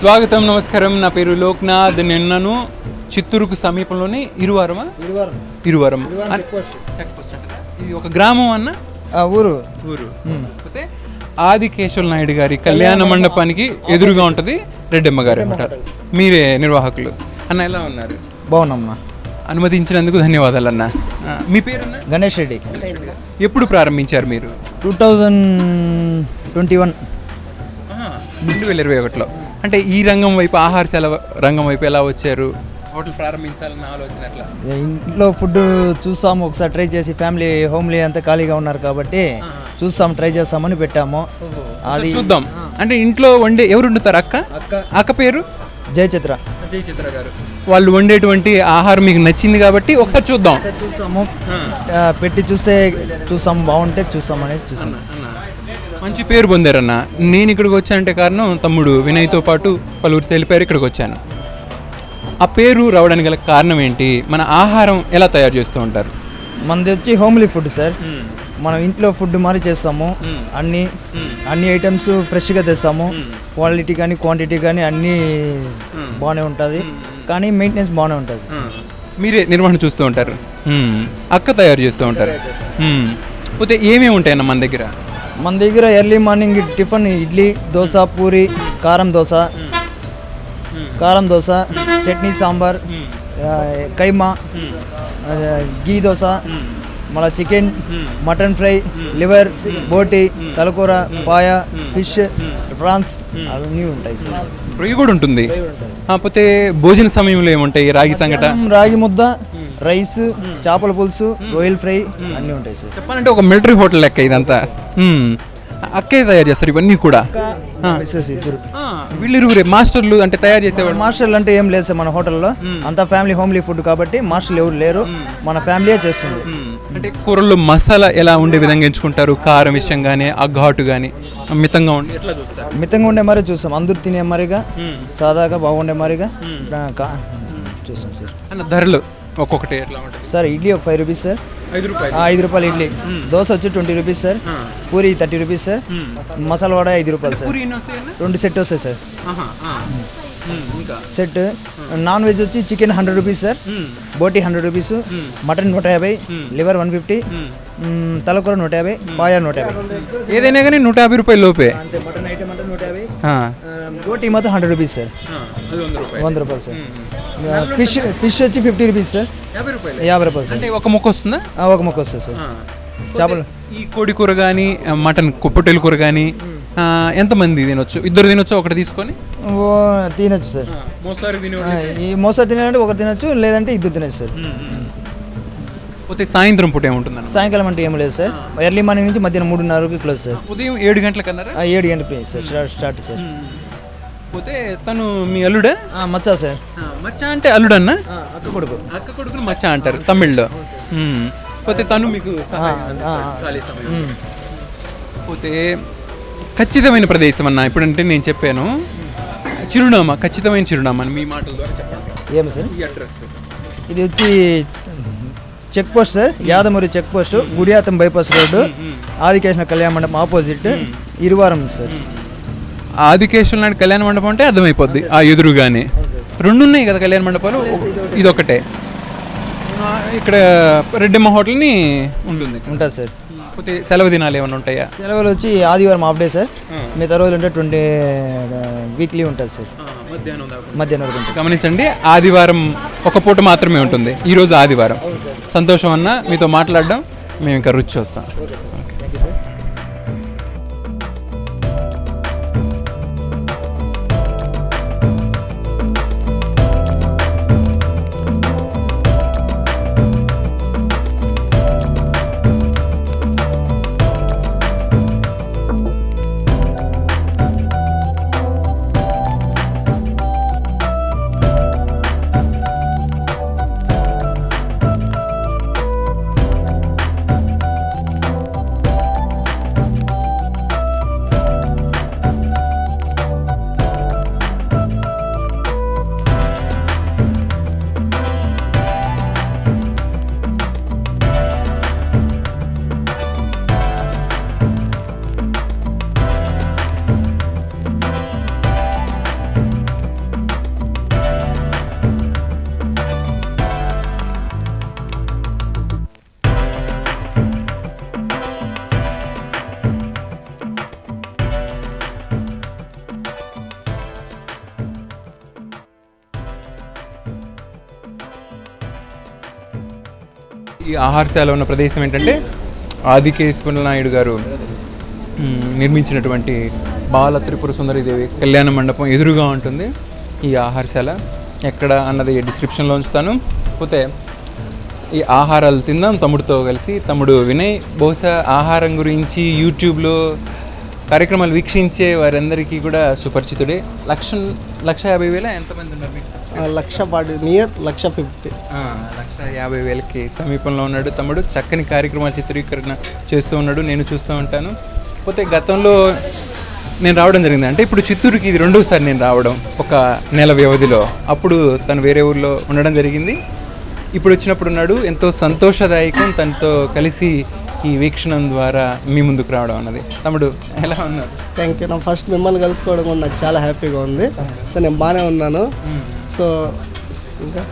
స్వాగతం నమస్కారం. నా పేరు లోక్నాథ్. నిన్నను చిత్తూరుకు సమీపంలోని ఇరువారమా? ఇరువారం? ఇది ఒక గ్రామం అన్న? ఊరు. ఊరు. అయితే ఆది కేశవ నాయుడు గారి కళ్యాణ మండపానికి ఎదురుగా ఉంటుంది రెడ్డమ్మ గారి ఉంటారు మీరే నిర్వాహకులు. అన్న ఎలా ఉన్నారు? బాగున్నామ్మా అనుమతించినందుకు ధన్యవాదాలు అన్న మీ పేరున్న? గణేష్ రెడ్డి. ఎప్పుడు ప్రారంభించారు మీరు? Two thousand twenty one. రెండు వేల ఇరవై ఒకటిలో. అంటే ఈ రంగం వైపు ఆహారశాల రంగం వైపు ఎలా వచ్చారు? హోటల్ ప్రారంభించాలన్న ఆలోచన ఎట్లా? ఇంట్లో ఫుడ్ చూస్తాము ఒకసారి ట్రై చేసి ఫ్యామిలీ హోమ్లీ అంతా ఖాళీగా ఉన్నారు కాబట్టి చూస్తాం ట్రై చేస్తామని పెట్టాము. అది చూద్దాం. అంటే ఇంట్లో వండే ఎవరు వండుతారు? అక్క? అక్క. అక్క పేరు? జయచిత్ర. అజయ్ చిత్ర గారు. వాళ్ళు వండేటువంటి ఆహారం మీకు నచ్చింది కాబట్టి ఒకసారి చూద్దాం. చూస్తాము. పెట్టి చూస్తే చూస్తాం బాగుంటే చూస్తాం అనేసి చూస్తాం మంచి పేరు పొందారన్న. నేను ఇక్కడికి వచ్చానంటే కారణం తమ్ముడు వినయ్తో పాటు పలువురు తెలిపారు ఇక్కడికి వచ్చాను. ఆ పేరు రావడానికి గల కారణం ఏంటి? మన ఆహారం ఎలా తయారు చేస్తూ ఉంటారు? మనది వచ్చి హోమ్లీ ఫుడ్ సార్. మనం ఇంట్లో ఫుడ్ మరి చేస్తాము. అన్ని అన్ని ఐటమ్స్ ఫ్రెష్గా తెస్తాము. క్వాలిటీ కానీ క్వాంటిటీ కానీ అన్నీ బాగానే ఉంటుంది. కానీ మెయింటెనెన్స్ బాగానే ఉంటుంది. మీరే నిర్వహణ చూస్తూ ఉంటారు. అక్క తయారు చేస్తూ ఉంటారు. పోతే ఏమేమి ఉంటాయన్న మన దగ్గర? మన దగ్గర early morning tiffin idli dosa puri కారం దోశ. కారం దోశ చట్నీ సాంబార్ కైమా గీ దోశ మళ్ళీ చికెన్ మటన్ ఫ్రై లివర్ బోటి తలకూర పాయ ఫిష్ ప్రాన్స్ అవన్నీ ఉంటాయి సార్. రొయ్యి కూడా ఉంటుంది. కాకపోతే భోజన సమయంలో ఏముంటాయి? రాగి సంగట? రాగి ముద్ద రైస్ చేపల పులుసు రొయ్యల్ ఫ్రై అన్నీ ఉంటాయి సార్. చెప్పాలంటే ఒక మిలిటరీ హోటల్ లెక్క ఇదంతా. అక్కే తయారు చేస్తారు ఇవన్నీ కూడా. మిస్సెస్ ఇద్దరు. మాస్టర్లు అంటే తయారు చేసేవాళ్ళు. మాస్టర్లు అంటే ఏం లేదు సార్ మన హోటల్లో. అంతా ఫ్యామిలీ హోమ్లీ ఫుడ్ కాబట్టి మాస్టర్లు ఎవరు లేరు. మన ఫ్యామిలీయే చేస్తుంది. అంటే కూరల్లో మసాలా ఎలా ఉండే విధంగా ఎంచుకుంటారు? కారం విషయం కానీ ఆ ఘాటు కానీ మితంగా ఉండి ఎట్లా చూస్తారు? మితంగా ఉండే మరీ చూస్తాం. అందరు తినే మరిగా? సాదాగా బాగుండే మరిగా? చూస్తాం సార్. ధరలు? ఒక్కొక్కటి ఎట్లా ఉంటుంది? సార్ ఇడ్లీ ఒక ఫైవ్ రూపీస్ సార్. ఐదు రూపాయలు. ఐదు రూపాయలు ఇడ్లీ. దోశ వచ్చి twenty rupees sir. Puri thirty rupees sir. Masala vada ఐదు రూపాయలు సార్. రెండు సెట్ వస్తాయి సార్. సెట్. నాన్ వెజ్ వచ్చి చికెన్ హండ్రెడ్ రూపీస్ సార్. బోటి హండ్రెడ్ రూపీస్ మటన్ నూట యాభై లివర్ వన్ ఫిఫ్టీ తలకూర నూట యాభై పాయ నూట యాభై. ఏదైనా కానీ నూట యాభై రూపాయల లోపే. అంతే మటన్ ఐటమ్ అంటే నూట యాభై. బోటి మాత్రం హండ్రెడ్ రూపీస్ సార్ వంద రూపాయలు. సార్ ఫిష్ ఫిష్ వచ్చి ఫిఫ్టీ రూపీస్ సార్ యాభై రూపాయలు. యాభై రూపాయలు సార్ అంటే ఒక ముక్క వస్తుందా? ఆ, ఒక మొక్క వస్తుంది సార్ ఆ. చేపలు. ఈ కోడి కూర కానీ మటన్ పొట్టేల కూర కానీ ఎంతమంది తినొచ్చు? ఇద్దరు తినొచ్చు? ఒకటి తీసుకొని? ఓ, తినొచ్చు సార్ మోసారి ఆ, ఈ మోసా తినాలంటే ఒకరు తినొచ్చు లేదంటే ఇద్దరు తినొచ్చు సార్ పోతే సాయంత్రం పూట ఏముంటుందన్న? సాయంకాలం అంటే ఏం లేదు సార్ ఎర్లీ మార్నింగ్ నుంచి మధ్యాహ్నం మూడున్నరకి క్లోజ్ సార్ ఉదయం ఏడు గంటలకు అన్నారా ఆ, ఏడు గంటలకి సార్ స్టార్ట్ సార్ పోతే తను మీ అల్లుడా? మచ్చా సార్. మచ్చ అంటే అల్లుడన్నా? ఆ, అక్క కొడుకు. అక్క కొడుకుని మచ్చ అంటారు తమిళ్ళో. పోతే తను మీకు. పోతే ఖచ్చితమైన ప్రదేశం అన్న ఇప్పుడంటే నేను చెప్పాను. చిరునామా ఖచ్చితమైన చిరునామా అని మీ మాటల ద్వారా చెప్పండి. ఏమి సార్? ఈ అడ్రస్. ఇది వచ్చి check post sir Yadamuri check post Gudiyatham bypass road Adikeshwara Kalyana Mandapam opposite Iruvaram sir. Adikeshwara Naidu Kalyana Mandapam అంటే అర్థమైపోద్ది ఆ ఎదురుగానే. రెండు ఉన్నాయి కదా కళ్యాణ మండపాలు ఇదొకటే ఆ, ఇక్కడ రెడ్డమ్మ హోటల్ని ఉంటుంది ఉంటుంది సార్. సెలవు దినాలు ఏమైనా ఉంటాయా? సెలవులు వచ్చి ఆదివారం హాఫ్ డే సార్. మిగతా రోజులు ఉంటే ట్వంటీ వీక్లీ ఉంటుంది సార్. మధ్యాహ్నం వరకు గమనించండి ఆదివారం ఒక పూట మాత్రమే ఉంటుంది ఈరోజు ఆదివారం. సంతోషం అన్న మీతో మాట్లాడడం మేము ఇంకా రుచి చూస్తాం. ఆహారశాల ఉన్న ప్రదేశం ఏంటంటే ఆదికేశ్వర నాయుడు గారు నిర్మించినటువంటి బాల త్రిపుర సుందరీదేవి కళ్యాణ మండపం ఎదురుగా ఉంటుంది ఈ ఆహారశాల. ఎక్కడ అన్నది డిస్క్రిప్షన్లో ఉంచుతాను. పోతే ఈ ఆహారాలు తిందాం తమ్ముడితో కలిసి తమ్ముడు వినయ్. బహుశా ఆహారం గురించి యూట్యూబ్లో కార్యక్రమాలు వీక్షించే వారందరికీ కూడా సుపరిచితుడే. లక్ష లక్ష యాభై వేల ఎంతమంది ఉన్నారు మీకు లక్ష పాటి నియర్ లక్ష ఫిఫ్టీ. లక్ష యాభై వేలకి సమీపంలో ఉన్నాడు. తమ్ముడు చక్కని కార్యక్రమాల చిత్రీకరణ చేస్తూ ఉన్నాడు. నేను చూస్తూ ఉంటాను. పోతే గతంలో నేను రావడం జరిగింది. అంటే ఇప్పుడు చిత్తూరుకి ఇది రెండోసారి నేను రావడం ఒక నెల వ్యవధిలో. అప్పుడు తను వేరే ఊర్లో ఉండడం జరిగింది. ఇప్పుడు వచ్చినప్పుడు ఉన్నాడు. ఎంతో సంతోషదాయకం. తనతో కలిసి ఈ వీక్షణం ద్వారా మీ ముందుకు రావడం అన్నది. తమ్ముడు ఎలా ఉన్నారు? థ్యాంక్ యూ నా ఫస్ట్ మిమ్మల్ని కలుసుకోవడం కూడా నాకు చాలా హ్యాపీగా ఉంది. సో నేను బాగానే ఉన్నాను. సో ఇంకా?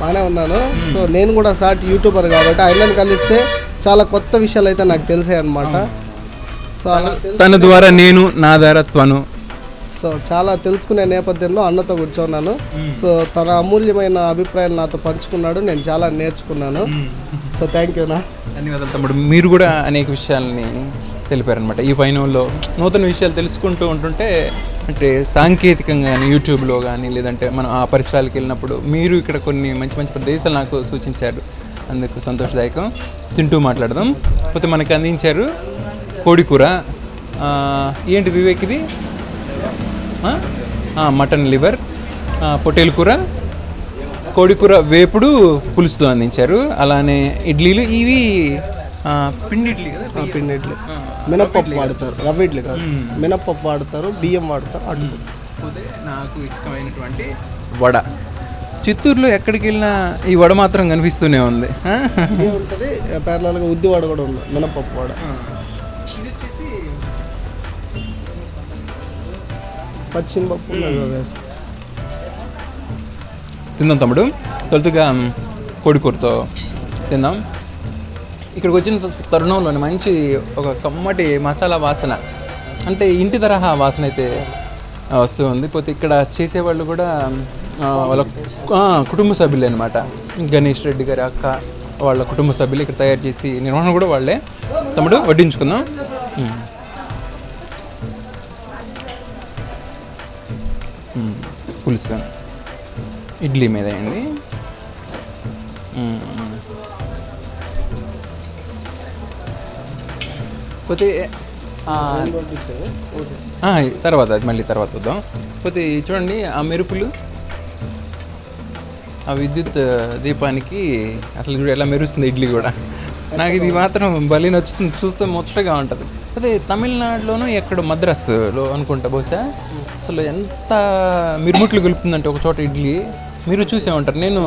బాగానే ఉన్నాను. సో నేను కూడా సాట్ యూట్యూబర్ కాబట్టి ఆయనను కలిస్తే చాలా కొత్త విషయాలు అయితే నాకు తెలిసాయి అనమాట సో తన ద్వారా నేను నా ద్వారా త్వను సో చాలా తెలుసుకునే నేపథ్యంలో అన్నతో కూర్చున్నాను. సో తన అమూల్యమైన అభిప్రాయాలు నాతో పంచుకున్నాడు. నేను చాలా నేర్చుకున్నాను. సో థ్యాంక్ యూ నా. ధన్యవాదాలు తమ్ముడు. మీరు కూడా అనేక విషయాల్ని తెలిపారనమాట ఈ పైనంలో నూతన విషయాలు తెలుసుకుంటూ ఉంటుంటే అంటే సాంకేతికంగా కానీ యూట్యూబ్లో కానీ లేదంటే మనం ఆ పరిసరాలకు వెళ్ళినప్పుడు మీరు ఇక్కడ కొన్ని మంచి మంచి ప్రదేశాలు నాకు సూచించారు. అందుకు సంతోషదాయకం. తింటూ మాట్లాడదాం. పోతే మనకి అందించారు కోడికూర. ఏంటి వివేక్ ఇది? Mutton liver. పొటేల్ పొట్టేలు కూర. కోడికూర వేపుడు పులుసుతో అందించారు. అలానే ఇడ్లీలు ఇవి పిండి ఇడ్లీ కదా? పిండి ఇడ్లీ. మినప్పప్పు వాడతారు. రవ్వ ఇడ్లీ కాదు. మినప్పప్పు వాడతారు బియ్యం వాడతారు పోతే నాకు ఇష్టమైనటువంటి వడ. చిత్తూరులో ఎక్కడికి వెళ్ళినా ఈ వడ మాత్రం కనిపిస్తూనే ఉంది. ఉంటుంది. పేర్లగా ఉద్ది వాడ కూడా ఉంది. మినప్పప్పు వాడ. పచ్చిమిపప్పు వేస్తాం. తిందాం తమ్ముడు. తొలుతుగా కోడికూరతో తిందాం. ఇక్కడికి వచ్చిన తరుణంలోనే మంచి ఒక కమ్మటి మసాలా వాసన. అంటే ఇంటి తరహా వాసన అయితే వస్తూ ఉంది. పోతే ఇక్కడ చేసేవాళ్ళు కూడా వాళ్ళ కుటుంబ సభ్యులే అనమాట గణేష్ రెడ్డి గారి అక్క వాళ్ళ కుటుంబ సభ్యులు ఇక్కడ తయారు చేసి నిర్వహణ కూడా వాళ్ళే. తమ్ముడు వడ్డించుకుందాం. పులుసు. ఇడ్లీ మీద అండి పోతే తర్వాత అది మళ్ళీ తర్వాత వద్దాం. పోతే చూడండి ఆ మెరుపులు. ఆ విద్యుత్ దీపానికి అసలు చూడు ఎలా మెరుస్తుంది ఇడ్లీ కూడా. నాకు ఇది మాత్రం భలే నచ్చుతుంది. చూస్తే ముచ్చటగా ఉంటుంది. అదే తమిళనాడులోనూ ఎక్కడ మద్రాసులో అనుకుంటా బహుశా. అసలు ఎంత మిరుముట్లు గెలుపుతుందంటే ఒక చోట ఇడ్లీ. మీరు చూసే ఉంటారు. నేను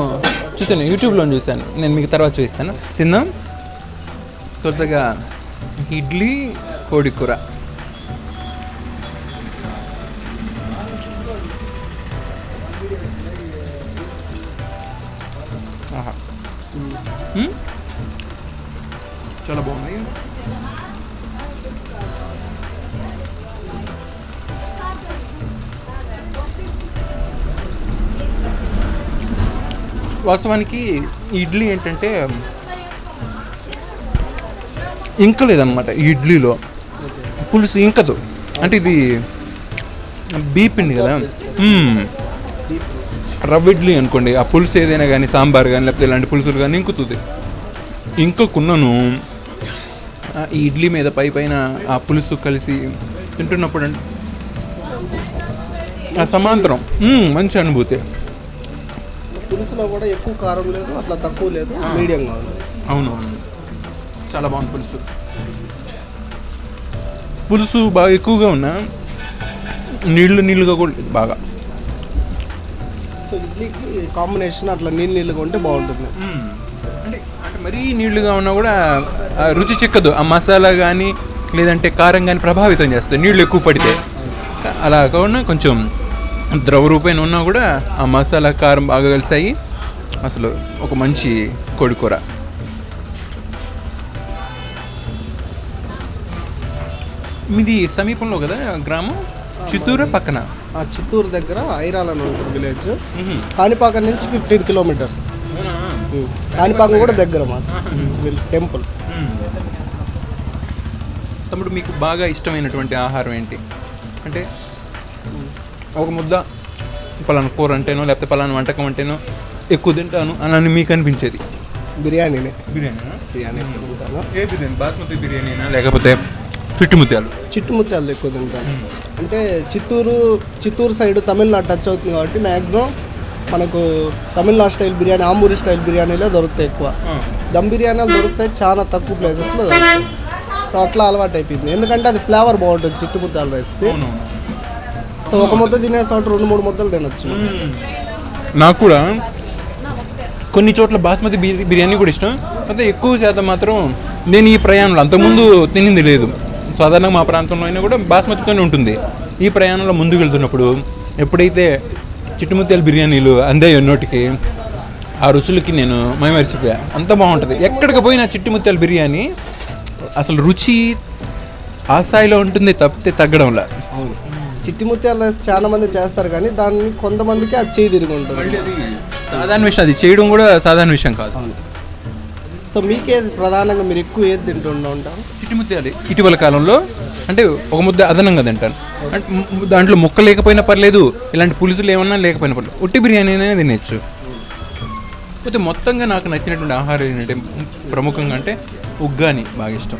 చూశాను యూట్యూబ్లో చూశాను. నేను మీకు తర్వాత చూపిస్తాను. తిందాం తొలుతగా ఇడ్లీ కోడి కూర. ఆహా. చాలా బాగుంది. వాస్తవానికి ఈ ఇడ్లీ ఏంటంటే ఇంకలేదన్నమాట ఈ ఇడ్లీలో. పులుసు ఇంకదు. అంటే ఇది బీపిండి కదా? రవ్వ ఇడ్లీ అనుకోండి ఆ పులుసు ఏదైనా కానీ సాంబార్ కానీ లేకపోతే ఇలాంటి పులుసులు కానీ ఇంకుతుంది. ఇంకకున్నాను ఈ ఇడ్లీ మీద పై పైన ఆ పులుసు కలిసి తింటున్నప్పుడు అంటే ఆ సమాంతరం. మంచి అనుభూతి. పులుసులో కూడా ఎక్కువ కారం లేదు అట్లా తక్కువ లేదు మీడియంగా ఉంది అవును అవును. చాలా బాగుంది పులుసు. పులుసు బాగా ఎక్కువగా ఉన్నా నీళ్ళు నీళ్ళుగా కూడా లేదు బాగా. సో ఇడ్లీకి కాంబినేషన్ అట్లా నీళ్ళు నీళ్ళుగా ఉంటే బాగుంటుంది. అంటే అంటే మరీ నీళ్ళుగా ఉన్నా కూడా ఆ రుచి చిక్కదు. ఆ మసాలా కానీ లేదంటే కారం కానీ ప్రభావితం చేస్తుంది. నీళ్ళు ఎక్కువ పడితే. అలా కాకుండా కొంచెం ద్రవ రూపేణ ఉన్నా కూడా ఆ మసాలా కారం బాగా కలిసాయి. అసలు ఒక మంచి కోడి కూర మీది సమీపంలో కదా గ్రామం? చిత్తూరు పక్కన? ఆ చిత్తూరు దగ్గర ఐరాల్ విలేజ్. కాణిపాకం నుంచి ఫిఫ్టీన్ కిలోమీటర్స్. కాణిపాకం కూడా దగ్గర వీళ్ళ టెంపుల్. తమ్ముడు మీకు బాగా ఇష్టమైనటువంటి ఆహారం ఏంటి? అంటే ఒక ముద్ద పలానా కూర అంటేనో లేకపోతే పలానా వంటకం అంటేనో ఎక్కువ తింటాను అని మీకు అనిపించేది? బిర్యానీనే. బిర్యానీ? బిర్యానీ ఏ బిర్యానీ? బాస్మతి బిర్యానీనా లేకపోతే చుట్టుముత్యాలు? చిట్టుముత్యాలు ఎక్కువ తింటాను. అంటే చిత్తూరు చిత్తూరు సైడ్ తమిళనాడు టచ్ అవుతుంది కాబట్టి మ్యాక్సిమం మనకు తమిళనాడు స్టైల్ బిర్యానీ ఆంబూరి స్టైల్ బిర్యానీలో దొరుకుతాయి ఎక్కువ. దమ్ బిర్యానీలు దొరుకుతాయి చాలా తక్కువ ప్లేసెస్లో దొరుకుతాయి. సో అట్లా అలవాటు అయిపోయింది ఎందుకంటే అది ఫ్లేవర్ బాగుంటుంది చిట్టుముత్యాలు అవునవును. సో ఒక ముద్ద తినే చోట రెండు మూడు ముద్దలు తినొచ్చు. నాకు కూడా కొన్ని చోట్ల బాస్మతి బిర్యా- బిర్యానీ కూడా ఇష్టం. అయితే ఎక్కువ శాతం మాత్రం నేను ఈ ప్రయాణంలో అంతకుముందు తినింది లేదు. సాధారణంగా మా ప్రాంతంలో అయినా కూడా బాస్మతితోనే ఉంటుంది. ఈ ప్రయాణంలో ముందుకు వెళ్తున్నప్పుడు ఎప్పుడైతే చిట్టుముత్యాల బిర్యానీలు అందాయో నోటికి ఆ రుచులకి నేను మైమరిసిపోయా. అంత బాగుంటుంది. ఎక్కడికి పోయినా చిట్టుముత్యాల బిర్యానీ అసలు రుచి ఆ స్థాయిలో ఉంటుంది తప్పితే తగ్గడంలా. చిట్టిముత్యాలు రైస్ చాలా మంది చేస్తారు కానీ దాన్ని కొంతమందికి అది చేయి తిరిగి ఉంటుంది. సాధారణ విషయం అది చేయడం కూడా సాధారణ విషయం కాదు. సో మీకే ప్రధానంగా మీరు ఎక్కువ ఏది తింటుండూ ఉంటారు చిట్టుముత్యాలు ఇటీవల కాలంలో అంటే ఒక ముద్ద అదనంగా తింటాను. అంటే దాంట్లో ముక్క లేకపోయినా పర్లేదు ఇలాంటి పులుసులు ఏమన్నా లేకపోయినా పర్లేదు ఉట్టి బిర్యానీ అనేది తినచ్చు. అయితే మొత్తంగా నాకు నచ్చినటువంటి ఆహారం ఏంటంటే ప్రముఖంగా అంటే ఉగ్గాని బాగా ఇష్టం.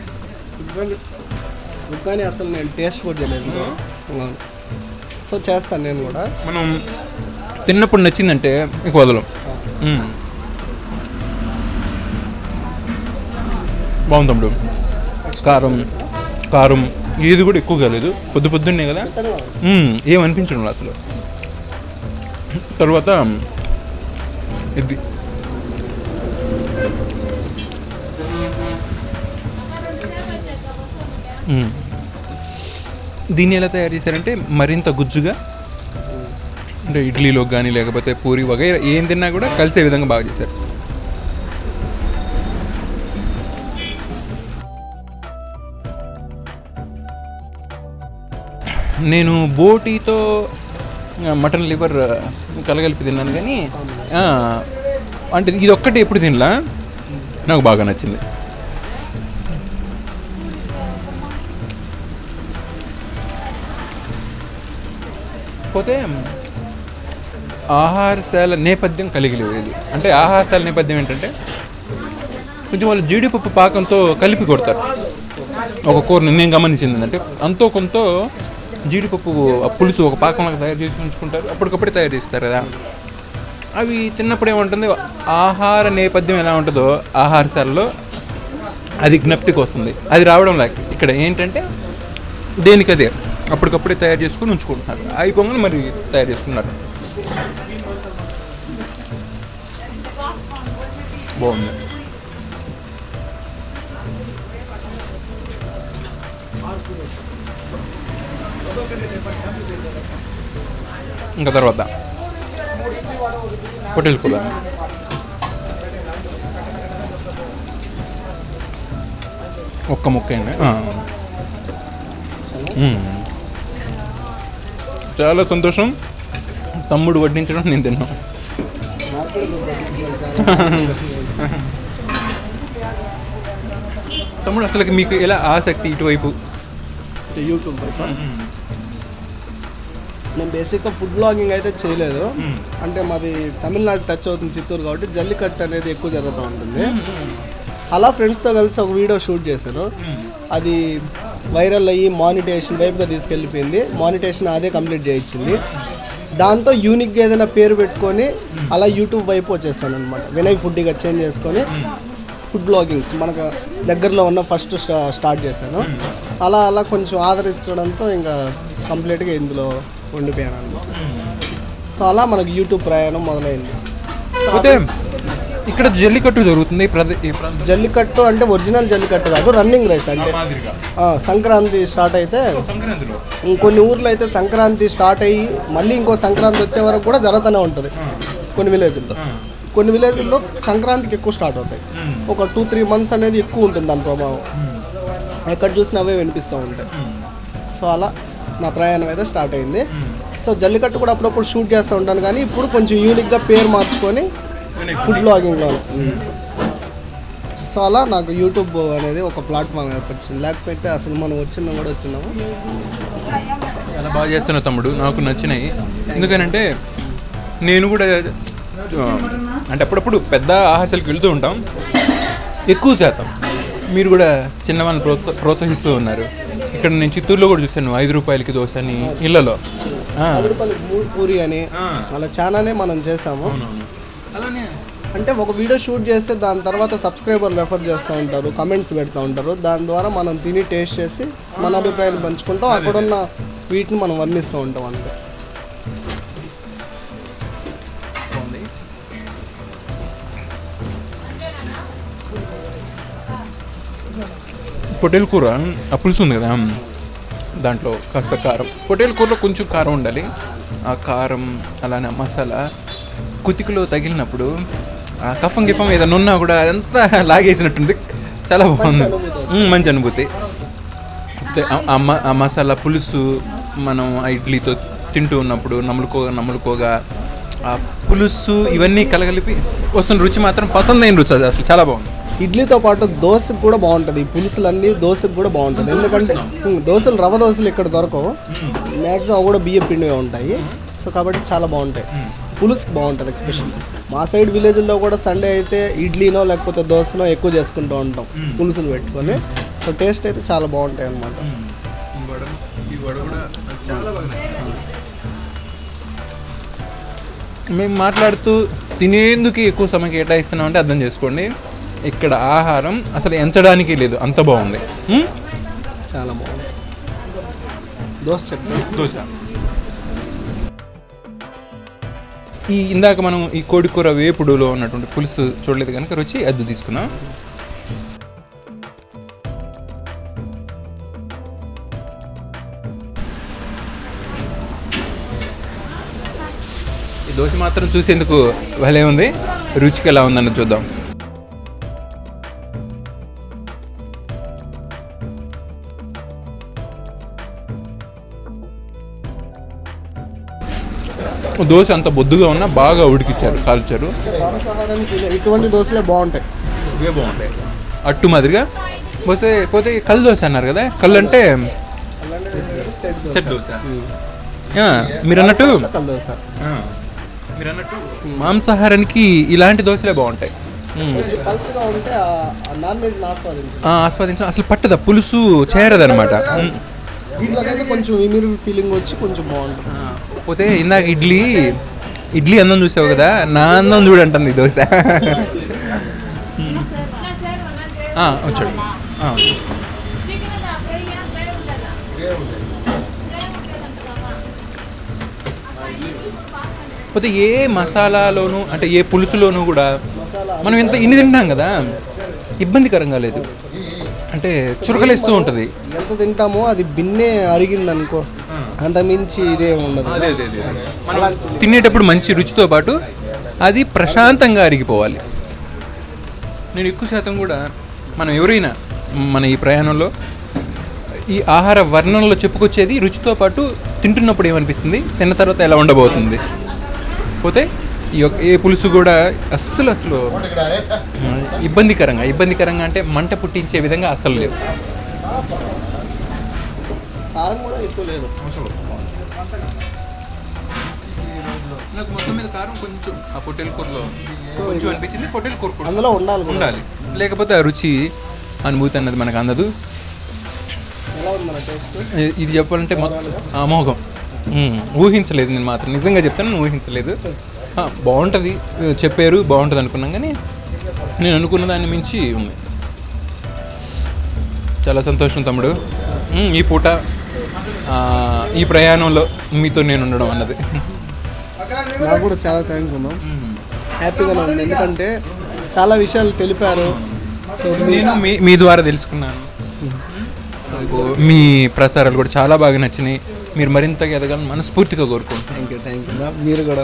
కానీ అసలు నేను టేస్ట్ కూడా చేయలేదు. సో చేస్తాను నేను కూడా. మనం తిన్నప్పుడు నచ్చిందంటే ఇక వదలం. బాగుంది తమ్ముడు. కారం కారం ఏది కూడా ఎక్కువ కాలేదు. పొద్దు పొద్దున్నే కదా? మ్మ్. ఏం అనిపించడం లేదు అసలు? తర్వాత ఇది. మ్మ్. దీన్ని ఎలా తయారు చేశారంటే మరింత గుజ్జుగా అంటే ఇడ్లీలో కానీ లేకపోతే పూరి వగైరా ఏం తిన్నా కూడా కలిసే విధంగా బాగా చేశారు. నేను బోటీతో మటన్ లివర్ కలగలిపి తిన్నాను కానీ అంటే ఇది ఒక్కటి ఎప్పుడు తినలా? నాకు బాగా నచ్చింది. కాకపోతే ఆహారశాల నేపథ్యం కలిగి లేదు ఇది. అంటే ఆహారశాల నేపథ్యం ఏంటంటే కొంచెం వాళ్ళు జీడిపప్పు పాకంతో కలిపి కొడతారు. ఒక కూరని నేను గమనించింది ఏంటంటే అంతో కొంత జీడిపప్పు పులుసు ఒక పాకంలో తయారు చేసి ఉంచుకుంటారు. అప్పటికప్పుడే తయారు చేస్తారు కదా. అవి చిన్నప్పుడు ఏముంటుంది? ఆహార నేపథ్యం ఎలా ఉంటుందో ఆహారశాలలో అది జ్ఞప్తికి వస్తుంది. అది రావడం లేక ఇక్కడ ఏంటంటే దేనికదే? అప్పటికప్పుడే తయారు చేసుకుని ఉంచుకుంటున్నారు. అవి పొంగలు మరి తయారు చేసుకున్నారు. బాగుంది. ఇంకా తర్వాత హోటల్కి పోదాం ఒక్క ముక్క అండి. చాలా సంతోషం. తమ్ముడు వడ్డించడం నేను తిన్నాను తమ్ముడు అసలు మీకు ఎలా ఆసక్తి ఇటువైపు? యూట్యూబ్ నేను బేసిక్గా ఫుడ్ బ్లాగింగ్ అయితే చేయలేదు. అంటే మాది తమిళనాడు టచ్ అవుతుంది చిత్తూరు కాబట్టి జల్లికట్టు అనేది ఎక్కువ జరుగుతూ ఉంటుంది. అలా ఫ్రెండ్స్తో కలిసి ఒక వీడియో షూట్ చేశాను అది వైరల్ అయ్యి మానిటేషన్ వైపుగా తీసుకెళ్ళిపోయింది. మానిటేషన్ అదే కంప్లీట్ చేయించింది. దాంతో యూనిక్గా ఏదైనా పేరు పెట్టుకొని అలా యూట్యూబ్ వైపు వచ్చేసాను అనమాట వినయ్ ఫుడ్గా చేంజ్ చేసుకొని ఫుడ్ బ్లాగింగ్స్ మనకు దగ్గరలో ఉన్న ఫస్ట్ స్టార్ట్ చేశాను. అలా అలా కొంచెం ఆదరించడంతో ఇంకా కంప్లీట్గా ఇందులో ఉండిపోయాను అనమాట సో అలా మనకు యూట్యూబ్ ప్రయాణం మొదలైంది. అయితే ఇక్కడ జల్లికట్టు జరుగుతుంది జల్లికట్టు అంటే ఒరిజినల్ జల్లికట్టు కాదు రన్నింగ్ రేస్ అంటే. సంక్రాంతి స్టార్ట్ అయితే సంక్రాంతిలో. ఇంకొన్ని ఊర్లో అయితే సంక్రాంతి స్టార్ట్ అయ్యి మళ్ళీ ఇంకో సంక్రాంతి వచ్చే వరకు కూడా జరుగుతూనే ఉంటుంది. కొన్ని విలేజ్ల్లో కొన్ని విలేజ్ల్లో సంక్రాంతికి ఎక్కువ స్టార్ట్ అవుతాయి. ఒక టూ త్రీ మంత్స్ అనేది ఎక్కువ ఉంటుంది దాని ప్రభావం. ఎక్కడ చూసినా అవే వినిపిస్తూ ఉంటాయి. సో అలా నా ప్రయాణం అయితే స్టార్ట్ అయింది. సో జల్లికట్టు కూడా అప్పుడప్పుడు షూట్ చేస్తూ ఉంటాను కానీ ఇప్పుడు కొంచెం యూనిక్గా పేరు మార్చుకొని ఫుడ్ బ్లాగింగ్లో సో అలా నాకు యూట్యూబ్ అనేది ఒక ప్లాట్ఫామ్ ఏర్పరిచింది. లేకపోతే అసలు మనం వచ్చిన కూడా వచ్చినాము చాలా బాగా చేస్తున్నావు తమ్ముడు. నాకు నచ్చినాయి. ఎందుకనంటే నేను కూడా అంటే అప్పుడప్పుడు పెద్ద ఆహాసాలకు వెళ్తూ ఉంటాం. ఎక్కువ శాతం మీరు కూడా చిన్నవాళ్ళని ప్రోత్స ప్రోత్సహిస్తూ ఉన్నారు. ఇక్కడ నేను చిత్తూరులో కూడా చూశాను. ఐదు రూపాయలకి దోశ అని ఇళ్ళలో పది రూపాయలకి మూడు పూరి అని. అలా చాలానే మనం చేసాము. అంటే ఒక వీడియో షూట్ చేస్తే దాని తర్వాత సబ్స్క్రైబర్ రెఫర్ చేస్తూ ఉంటారు కమెంట్స్ పెడతా ఉంటారు. దాని ద్వారా మనం తిని టేస్ట్ చేసి మన అభిప్రాయాలు పంచుకుంటాం. అక్కడున్న వీటిని మనం వర్ణిస్తూ ఉంటాం అంతే. బాగుంది. పొటేల్ కూర పులుసు ఉంది కదా దాంట్లో కాస్త కారం. పొటేల్ కూరలో కొంచెం కారం ఉండాలి. ఆ కారం అలానే మసాలా కుతికలో తగిలినప్పుడు ఆ కఫం గిఫం ఏదైనా ఉన్నా కూడా అదంతా లాగేసినట్టుంది. చాలా బాగుంది. మంచి అనుభూతి. ఆ- మసాలా పులుసు మనం ఆ ఇడ్లీతో తింటూ ఉన్నప్పుడు నములుకోగా నములుకోగా ఆ పులుసు ఇవన్నీ కలగలిపి వస్తున్న రుచి మాత్రం పసందైన రుచి అది అసలు చాలా బాగుంది. ఇడ్లీతో పాటు దోశకు కూడా బాగుంటుంది. ఈ పులుసులన్నీ దోశకు కూడా బాగుంటుంది. ఎందుకంటే దోశలు రవ్వ దోశలు ఇక్కడ దొరకవు. మ్యాక్సిమం అవి కూడా బియ్య పిండివే ఉంటాయి. సో కాబట్టి చాలా బాగుంటాయి. పులుసుకి బాగుంటుంది ఎక్స్పెషల్ మా సైడ్ విలేజ్లో కూడా సండే అయితే ఇడ్లీనో లేకపోతే దోశనో ఎక్కువ చేసుకుంటూ ఉంటాం పులుసులు పెట్టుకొని. సో టేస్ట్ అయితే చాలా బాగుంటాయి అన్నమాట. మేము. మాట్లాడుతూ తినేందుకు ఎక్కువ సమయం కేటాయిస్తున్నాం అంటే అర్థం చేసుకోండి. ఇక్కడ ఆహారం అసలు ఎంచడానికి లేదు అంత బాగుంది? చాలా బాగుంది. దోశ చెప్తాను. దోశ. ఈ ఇందాక మనం ఈ కోడికూర వేపుడులో ఉన్నటువంటి పులుసు చూడలేదు కనుక రుచి అద్దు తీసుకున్నాం. ఈ దోశ మాత్రం చూసేందుకు భలే ఉంది. రుచికి ఎలా ఉందని చూద్దాం. దోశ అంత బొద్దుగా ఉన్నా బాగా ఉడికిచ్చారు కాల్చారు. ఇటువంటి దోశలే బాగుంటాయి. ఇవే బాగుంటాయి. అట్టు మాదిరిగా. పోతే పోతే కళ్ళు దోశ అన్నారు కదా కళ్ళు అంటే సెట్ దోశ. మీరు అన్నట్టు కల్ దోశ ఆ, మీరు అన్నట్టు మాంసాహారానికి ఇలాంటి దోశలే బాగుంటాయి. ఆస్వాదించండి. అసలు పట్టదు పులుసు చేరదనమాట కొంచెం ఫీలింగ్ వచ్చి కొంచెం బాగుంటుంది. కాకపోతే పోతే ఇందాక ఇడ్లీ ఇడ్లీ అందం చూసావు కదా? నా అందం చూడంటుంది దోశ. వచ్చాడు. పోతే ఏ మసాలాలోనూ అంటే ఏ పులుసులోనూ కూడా మనం ఎంత ఇన్ని తింటాం కదా? ఇబ్బందికరంగా లేదు. అంటే చురకలేస్తూ ఉంటుంది. ఎంత తింటామో అది బిన్నే అరిగింది అనుకో అంత మించి ఇదే ఉండదు. మనం తినేటప్పుడు మంచి రుచితో పాటు అది ప్రశాంతంగా అరిగిపోవాలి. నేను ఎక్కువ శాతం కూడా మనం ఎవరైనా మన ఈ ప్రయాణంలో ఈ ఆహార వర్ణనలో చెప్పుకొచ్చేది రుచితో పాటు తింటున్నప్పుడు ఏమనిపిస్తుంది? తిన్న తర్వాత ఎలా ఉండబోతుంది? పోతే ఈ యొక్క ఏ పులుసు కూడా అస్సలు అసలు ఇబ్బందికరంగా ఇబ్బందికరంగా అంటే మంట పుట్టించే విధంగా అసలు లేవు. కారం కూడా ఎక్కువ లేదు. నాకు మొత్తం మీద కారం కొంచెం ఆ పొట్టెల కూరలో కొంచెం అనిపించింది పొట్టెల కూర కూడా. అందులో ఉండాలి. ఉండాలి. లేకపోతే ఆ రుచి అనుభూతి అన్నది మనకు అందదు. ఎలా ఉంది మన టేస్ట్? ఇ- ఇది చెప్పాలంటే మొత్తం అమోఘం ఊహించలేదు నేను మాత్రం. నిజంగా చెప్తాను నేను ఊహించలేదు. ఆ, బాగుంటుంది. చెప్పారు బాగుంటుంది అనుకున్నాం కానీ నేను అనుకున్న దాన్ని మించి ఉంది. చాలా సంతోషం తమ్ముడు. ఈ పూట ఈ ప్రయాణంలో మీతో నేను ఉండడం అన్నది. నాకు కూడా చాలా థ్యాంక్ ఉన్నాం హ్యాపీగానే ఉంది ఎందుకంటే చాలా విషయాలు తెలిపారు. నేను మీ మీ ద్వారా తెలుసుకున్నాను. మీ ప్రసారాలు కూడా చాలా బాగా నచ్చినాయి. మీరు మరింతగా ఎదగాలని మనస్ఫూర్తిగా కోరుకుంటున్నాను. థ్యాంక్ యూ థ్యాంక్ యూ మీరు కూడా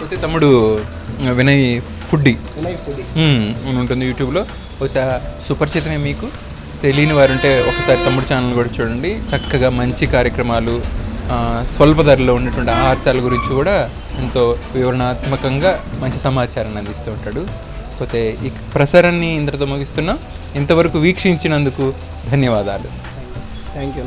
అయితే తమ్ముడు వినయ్ ఫుడ్డీ. ఉంటుంది యూట్యూబ్లో. బహుశా సుపరిచితమే మీకు. తెలియని వారు ఉంటే ఒకసారి తమ్ముడు ఛానల్ కూడా చూడండి. చక్కగా మంచి కార్యక్రమాలు స్వల్ప ధరలో ఉన్నటువంటి ఆహారశాల గురించి కూడా ఎంతో వివరణాత్మకంగా మంచి సమాచారాన్ని అందిస్తూ ఉంటాడు. పోతే ఈ ప్రసారాన్ని ఇంతటితో ముగిస్తున్నాం. ఇంతవరకు వీక్షించినందుకు ధన్యవాదాలు. Thank you